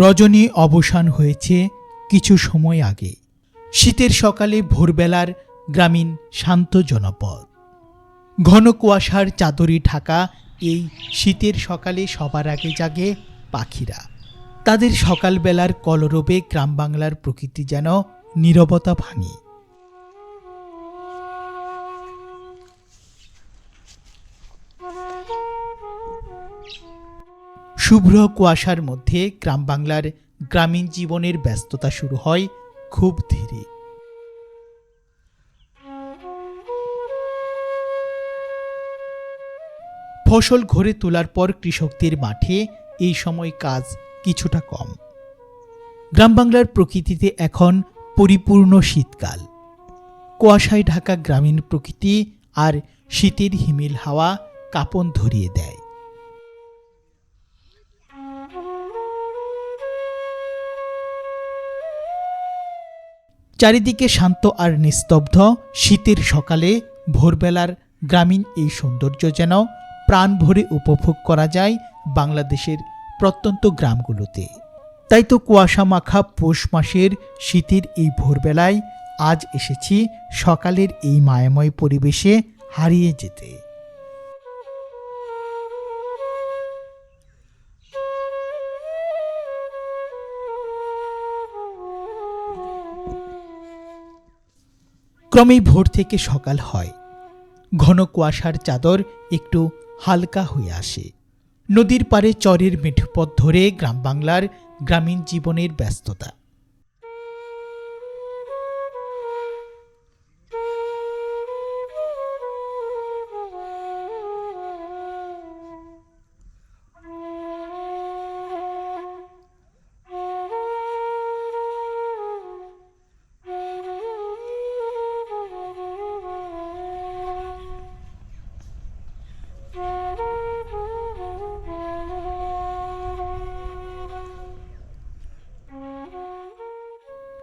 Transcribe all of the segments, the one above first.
রজনী অবসান হয়েছে কিছু সময় আগে। শীতের সকালে ভোরবেলার গ্রামীণ শান্ত জনপদ। ঘন কুয়াশার চাদরে ঢাকা এই শীতের সকালে সবার আগে জাগে পাখিরা। তাদের সকালবেলার কলরবে গ্রাম বাংলার প্রকৃতি যেন নীরবতা ভাঙে। শুভ্র কুয়াশার মধ্যে গ্রাম বাংলার গ্রামীণ জীবনের ব্যস্ততা শুরু হয় খুব ধীরে। ফসল ঘরে তোলার পর কৃষকদের মাঠে এই সময় কাজ কিছুটা কম। গ্রাম বাংলার প্রকৃতিতে এখন পরিপূর্ণ শীতকাল। কুয়াশায় ঢাকা গ্রামীণ প্রকৃতি আর শীতের হিমেল হাওয়া কাপন ধরিয়ে দেয়। চারিদিকে শান্ত আর নিস্তব্ধ। শীতের সকালে ভোরবেলার গ্রামীণ এই সৌন্দর্য যেন প্রাণ ভরে উপভোগ করা যায় বাংলাদেশের প্রত্যন্ত গ্রামগুলোতে। তাই তো কুয়াশা মাখা পৌষ মাসের শীতের এই ভোরবেলায় আজ এসেছি সকালের এই মায়াময় পরিবেশে হারিয়ে যেতে। ক্রমেই ভোর থেকে সকাল হয়। ঘন কুয়াশার চাদর একটু হালকা হয়ে আসে। নদীর পাড়ে চরের মেঠোপথ ধরে গ্রাম বাংলার গ্রামীণ জীবনের ব্যস্ততা।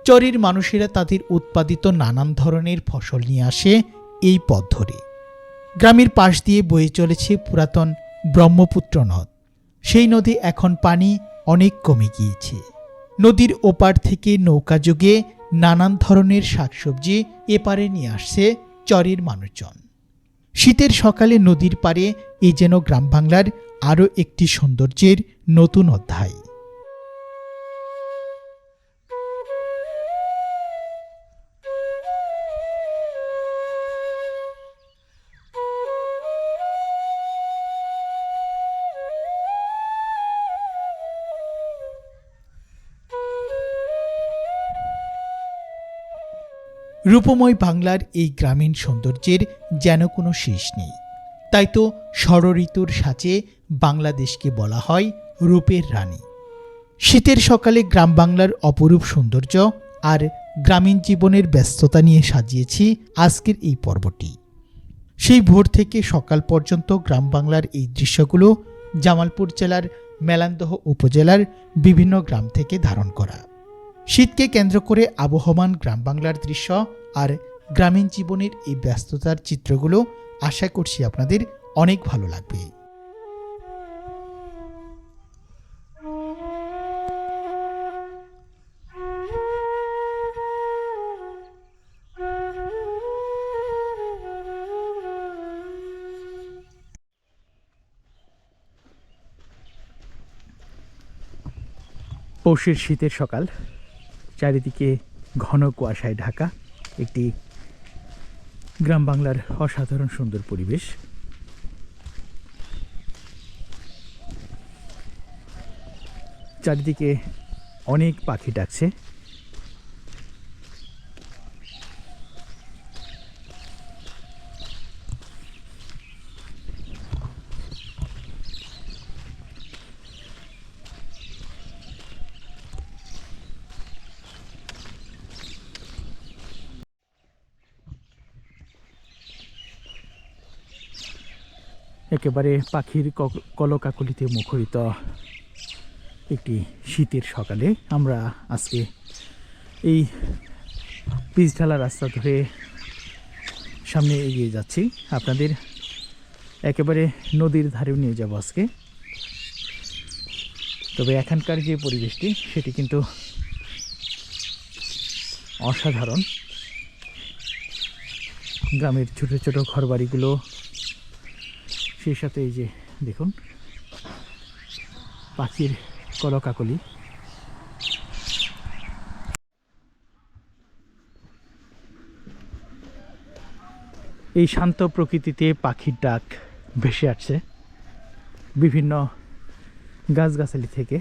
চরের মানুষেরা তাদের উৎপাদিত নানান ধরনের ফসল নিয়ে আসে এই পথ ধরে। গ্রামের পাশ দিয়ে বয়ে চলেছে পুরাতন ব্রহ্মপুত্র নদ। সেই নদী এখন পানি অনেক কমে গিয়েছে। নদীর ওপার থেকে নৌকা যোগে নানান ধরনের শাকসবজি এপারে নিয়ে আসছে চরের মানুষজন। শীতের সকালে নদীর পাড়ে এ যেন গ্রাম বাংলার আরও একটি সৌন্দর্যের নতুন অধ্যায়। রূপময় বাংলার এই গ্রামীণ সৌন্দর্যের যেন কোনো শেষ নেই। তাই তো ষড়ঋতুর সাথে বাংলাদেশকে বলা হয় রূপের রানী। শীতের সকালে গ্রাম বাংলার অপরূপ সৌন্দর্য আর গ্রামীণ জীবনের ব্যস্ততা নিয়ে সাজিয়েছি আজকের এই পর্বটি। সেই ভোর থেকে সকাল পর্যন্ত গ্রাম বাংলার এই দৃশ্যগুলো জামালপুর জেলার মেলান্দহ উপজেলার বিভিন্ন গ্রাম থেকে ধারণ করা। শীতকে কেন্দ্র করে আবহমান গ্রাম বাংলার দৃশ্য আর গ্রামীণ জীবনের এই ব্যস্ততার চিত্রগুলো আশা করছি আপনাদের অনেক ভালো লাগবে। পৌষের শীতের সকাল। চারিদিকে ঘন কুয়াশায় ঢাকা একটি গ্রাম বাংলার অসাধারণ সুন্দর পরিবেশ। চারিদিকে অনেক পাখি ডাকছে। একেবারে পাখির কলকাকলিতে মুখরিত একটি শীতের সকালে আমরা আজকে এই পিচ ঢালা রাস্তা ধরে সামনে এগিয়ে যাচ্ছি। আপনাদের একেবারে নদীর ধারেও নিয়ে যাব আজকে। তবে এখানকার যে পরিবেশটি, সেটি কিন্তু অসাধারণ। গ্রামের ছোট ছোট ঘরবাড়িগুলো সেই সাথে এই যে দেখুন, পাখির কলকাকলি। এই শান্ত প্রকৃতিতে পাখির ডাক ভেসে আসছে বিভিন্ন গাছগাছালি থেকে।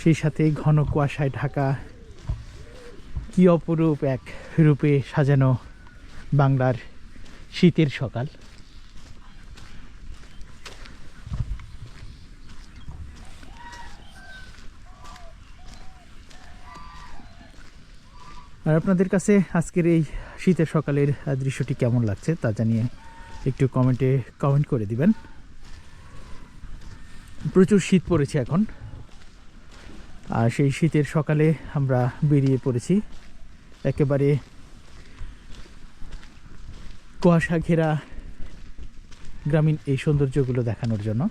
সেই সাথে ঘন কুয়াশায় ঢাকা কি অপরূপ এক রূপে সাজানো বাংলার শীতের সকাল। আর আপনাদের কাছে আজকের এই শীতের সকালের দৃশ্যটি কেমন লাগছে তা জানিয়ে একটু কমেন্টে কমেন্ট করে দিবেন। প্রচুর শীত পড়েছে এখন। আর সেই শীতের সকালে আমরা বেরিয়ে পড়েছি। একেবারে কুয়াশা ঘেরা গ্রামীণ এই সৌন্দর্যগুলো দেখানোর জন্য।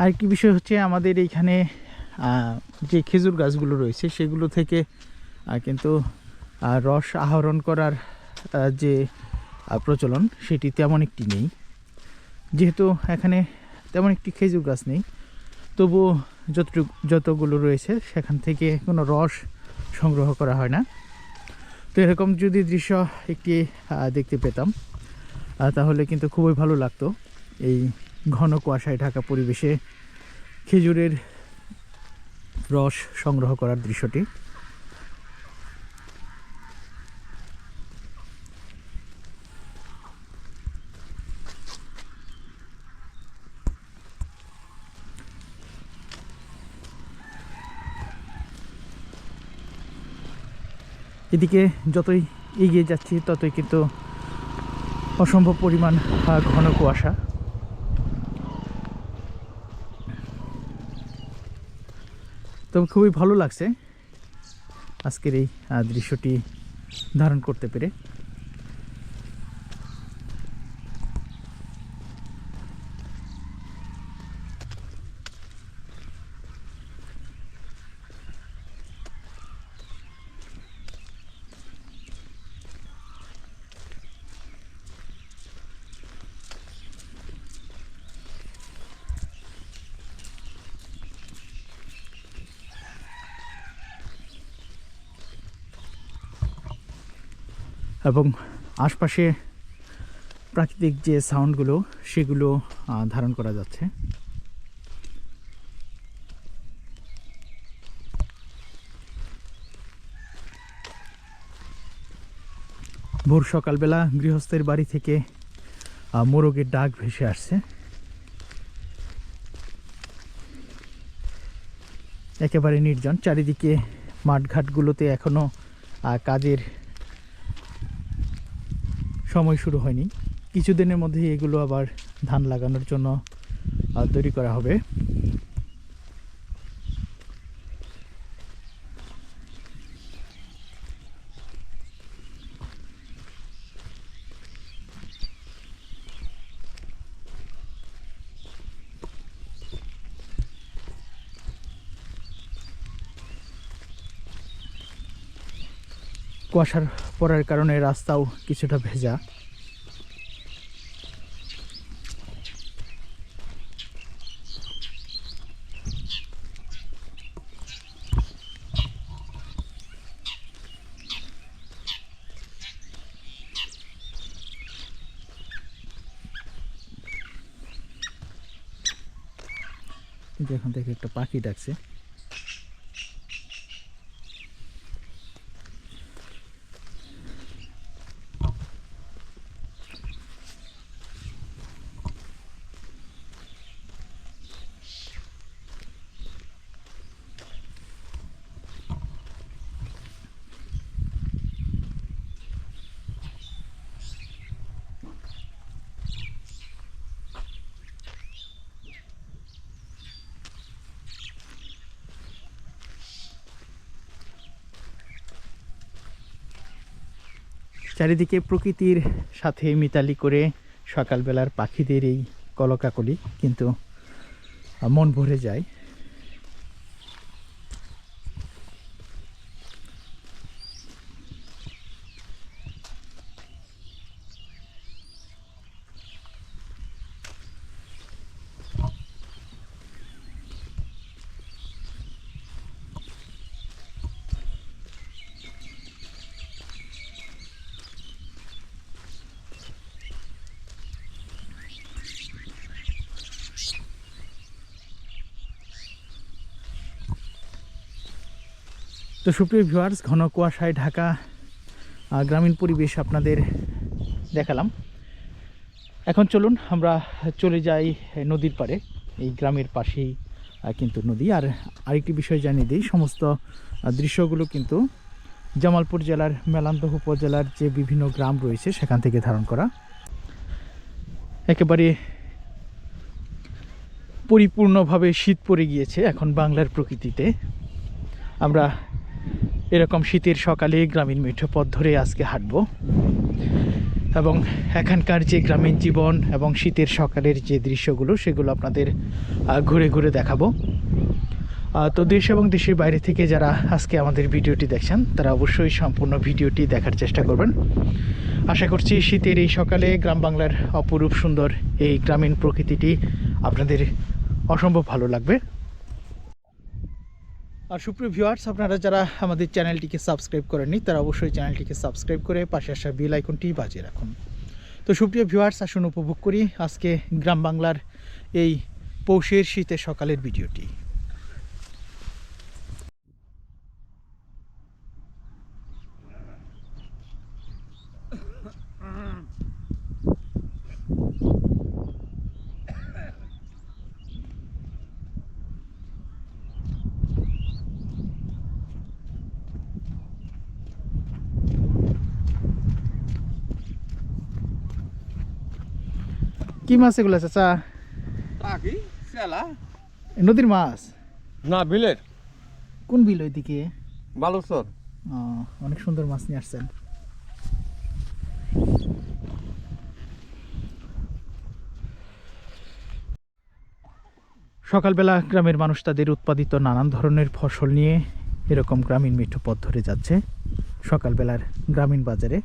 আরেকটি বিষয় হচ্ছে আমাদের এইখানে যে খেজুর গাছগুলো রয়েছে সেগুলো থেকে কিন্তু রস আহরণ করার যে প্রচলন সেটি তেমন একটি নেই। যেহেতু এখানে তেমন একটি খেজুর গাছ নেই, তবু যতটুকু, যতগুলো রয়েছে সেখান থেকে কোনো রস সংগ্রহ করা হয় না। তো এরকম যদি দৃশ্য একটি দেখতে পেতাম তাহলে কিন্তু খুবই ভালো লাগতো এই ঘন কুয়াশায় ঢাকা পরিবেশে খেজুরের রস সংগ্রহ করার দৃশ্যটি। এদিকে যতই এগিয়ে যাচ্ছি, ততই কিন্তু অসম্ভব পরিমাণ ঘন কুয়াশা। তবে খুবই ভালো লাগছে আজকের এই দৃশ্যটি ধারণ করতে পেরে। এবং আশপাশে প্রাকৃতিক যে সাউন্ডগুলো সেগুলো ধারণ করা যাচ্ছে। ভোর সকালবেলা গৃহস্থের বাড়ি থেকে মোরগের ডাক ভেসে আসছে। একেবারে নির্জন। চারিদিকে মাঠঘাটগুলোতে এখনও আহ, কাজের সময় শুরু হয়নি। কিছুদিনের মধ্যেই এগুলো আবার ধান লাগানোর জন্য তৈরি করা হবে। কুয়াশার পড়ার কারণে রাস্তাও কিছুটা ভেজা। এখান থেকে একটা পাখি ডাকছে। চারিদিকে প্রকৃতির সাথে মিতালি করে সকালবেলার পাখিদের এই কলকাকলি কিন্তু মন ভরে যায়। তো সুপ্রিয় ভিউয়ার্স ঘন কুয়াশায় ঢাকা গ্রামীণ পরিবেশ আপনাদের দেখালাম। এখন চলুন, আমরা চলে যাই নদীর পাড়ে, এই গ্রামের পাশেই কিন্তু নদী। আর আরেকটি বিষয় জানিয়ে দিই, সমস্ত দৃশ্যগুলো কিন্তু জামালপুর জেলার, মেলান্দহ উপজেলার যে বিভিন্ন গ্রাম রয়েছে, সেখান থেকে ধারণ করা। একেবারে পরিপূর্ণভাবে শীত পড়ে গিয়েছে এখন বাংলার প্রকৃতিতে। আমরা এরকম শীতের সকালে গ্রামীণ মেঠো পথ ধরে আজকে হাঁটব। এবং এখানকার যে গ্রামীণ জীবন এবং শীতের সকালের যে দৃশ্যগুলো, সেগুলো আপনাদের ঘুরে ঘুরে দেখাবো। তো দেশ এবং দেশের বাইরে থেকে যারা আজকে আমাদের ভিডিওটি দেখছেন, তারা অবশ্যই সম্পূর্ণ ভিডিওটি দেখার চেষ্টা করবেন। আশা করছি শীতের এই সকালে গ্রাম বাংলার অপরূপ সুন্দর এই গ্রামীণ প্রকৃতিটি আপনাদের অসম্ভব ভালো লাগবে। আর সুপ্রিয় ভিউয়ার্স আপনারা যারা আমাদের চ্যানেলটিকে সাবস্ক্রাইব করেননি, তারা অবশ্যই চ্যানেলটিকে সাবস্ক্রাইব করে পাশে আসা বেল আইকনটি বাজিয়ে রাখুন। তো সুপ্রিয় ভিউয়ার্স আসুন উপভোগ করি আজকে গ্রাম বাংলার এই পৌষের শীতের সকালের ভিডিওটি কি মাছ এগুলো চাচা নদীর মাছ? না বিলের। কোন বিল ওইদিকে? বালুচর। অনেক সুন্দর মাছ নিয়ে আসছেন। সকালবেলা গ্রামের মানুষ তাদের উৎপাদিত নানান ধরনের ফসল নিয়ে এরকম গ্রামীণ মিঠো পথ ধরে যাচ্ছে। সকালবেলার গ্রামীণ বাজারে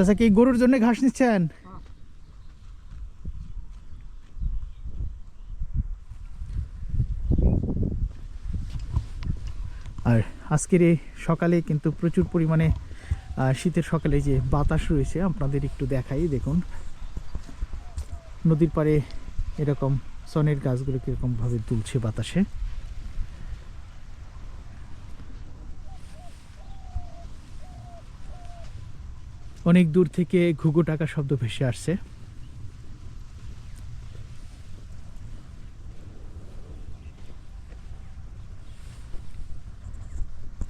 চাচা কি গরুর জন্য ঘাস নিচ্ছেন? আর আজকের এই সকালে কিন্তু প্রচুর পরিমাণে শীতের সকালে যে বাতাস রয়েছে, আপনাদের একটু দেখাই, দেখুন। নদীর পাড়ে এরকম, সনের গাছগুলো কীরকমভাবে দুলছে বাতাসে। অনেক দূর থেকে ঘুঘু টাকা শব্দ ভেসে আসছে।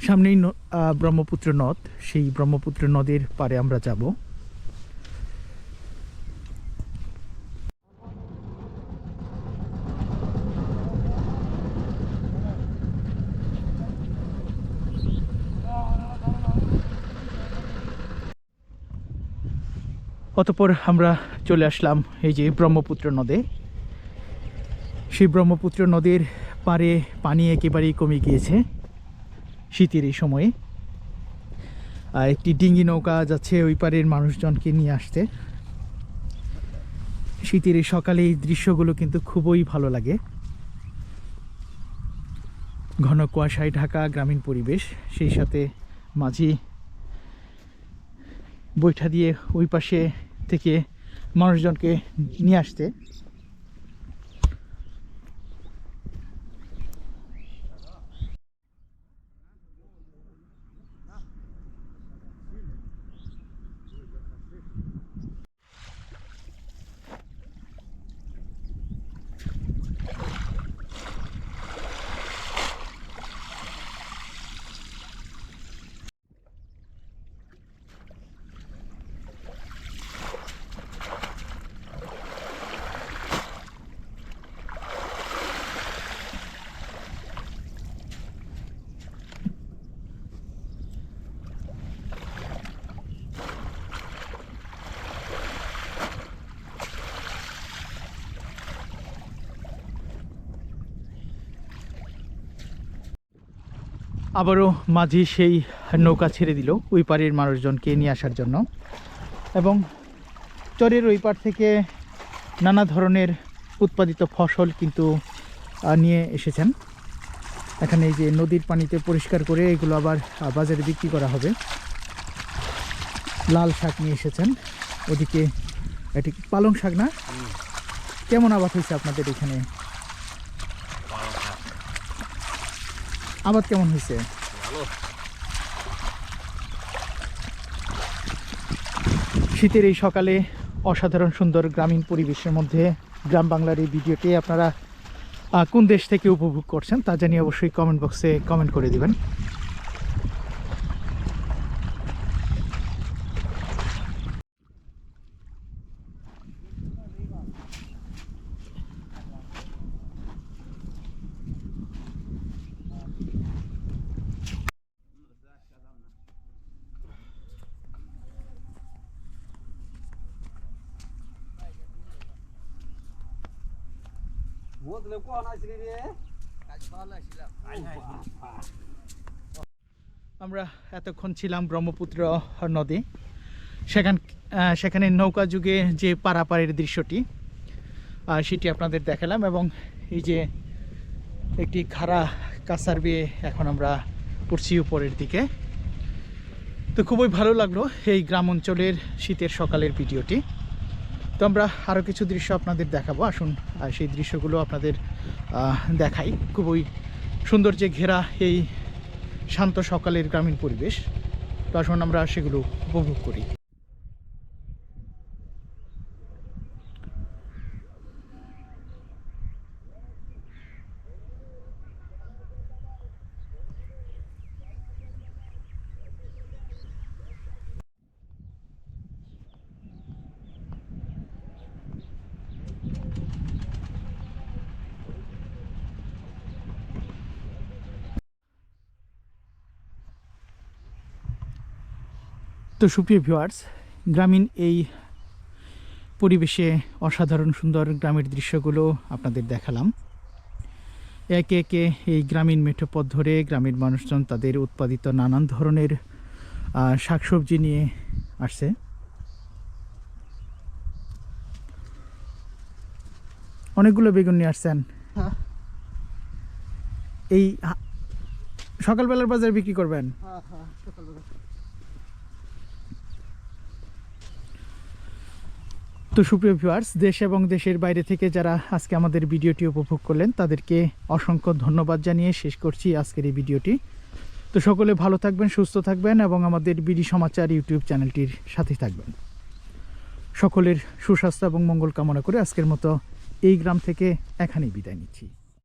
সামনেই ব্রহ্মপুত্র নদ। সেই ব্রহ্মপুত্র নদীর পারে আমরা যাব। অতপর আমরা চলে আসলাম এই যে ব্রহ্মপুত্র নদে। সেই ব্রহ্মপুত্র নদীর পারে পানি একেবারেই কমে গিয়েছে শীতের এই সময়ে। আর একটি ডিঙ্গি নৌকা যাচ্ছে ওই পারের মানুষজনকে নিয়ে আসতে। শীতের এই সকালে এই দৃশ্যগুলো কিন্তু খুবই ভালো লাগে। ঘন কুয়াশায় ঢাকা গ্রামীণ পরিবেশ, সেই সাথে মাঝি বৈঠা দিয়ে ওই পাশে থেকে মানুষজনকে নিয়ে আসতে। আবারও মাঝি সেই নৌকা ছেড়ে দিল ওই পারের মানুষজনকে নিয়ে আসার জন্য। এবং চরের ওই পার থেকে নানা ধরনের উৎপাদিত ফসল কিন্তু নিয়ে এসেছেন। এখানে এই যে নদীর পানিতে পরিষ্কার করে এগুলো আবার বাজারে বিক্রি করা হবে। লাল শাক নিয়ে এসেছেন। ওদিকে এটি পালং শাক না? কেমন আবাদ হয়েছে আপনাদের এখানে? আবাদ কেমন হয়েছে? শীতের এই সকালে অসাধারণ সুন্দর গ্রামীণ পরিবেশের মধ্যে গ্রাম বাংলার এই ভিডিওটি আপনারা কোন দেশ থেকে উপভোগ করছেন তা জানিয়ে অবশ্যই কমেন্ট বক্সে কমেন্ট করে দিবেন। মোদলে কোন আসলি রে আমরা এতক্ষণ ছিলাম ব্রহ্মপুত্র নদী। সেখান সেখানে নৌকা যুগে যে পারাপারের দৃশ্যটি সেটি আপনাদের দেখালাম এবং এই যে একটি খাড়া কাসার বিয়ে এখন আমরা উঠছি উপরের দিকে। তো খুবই ভালো লাগল এই গ্রাম অঞ্চলের শীতের সকালের ভিডিওটি। তো আমরা আরও কিছু দৃশ্য আপনাদের দেখাবো। আসুন সেই দৃশ্যগুলো আপনাদের দেখাই। খুবই সুন্দর যে ঘেরা এই শান্ত সকালের গ্রামীণ পরিবেশ। তো আসুন আমরা সেগুলো উপভোগ করি। তো সুপ্রিয় ভিউয়ার্স গ্রামীণ এই পরিবেশে অসাধারণ সুন্দর গ্রামের দৃশ্যগুলো আপনাদের দেখালাম। একে একে এই গ্রামীণ মেঠো পথ ধরে গ্রামের মানুষজন তাদের উৎপাদিত নানান ধরনের শাকসবজি নিয়ে আসছে। অনেকগুলো বেগুন নিয়ে আসছেন। হ্যাঁ। এই সকালবেলার বাজারে বিক্রি করবেন হ্যাঁ হ্যাঁ সকালবেলা তো সুপ্রিয় ভিউয়ার্স দেশ এবং দেশের বাইরে থেকে যারা আজকে আমাদের ভিডিওটি উপভোগ করলেন, তাদেরকে অসংখ্য ধন্যবাদ জানিয়ে শেষ করছি আজকের এই ভিডিওটি। তো সকলে ভালো থাকবেন, সুস্থ থাকবেন এবং আমাদের বিডি সমাচার ইউটিউব চ্যানেলটির সাথে থাকবেন। সকলের সুস্বাস্থ্য এবং মঙ্গল কামনা করে আজকের মতো এই গ্রাম থেকে এখানেই বিদায় নিচ্ছি।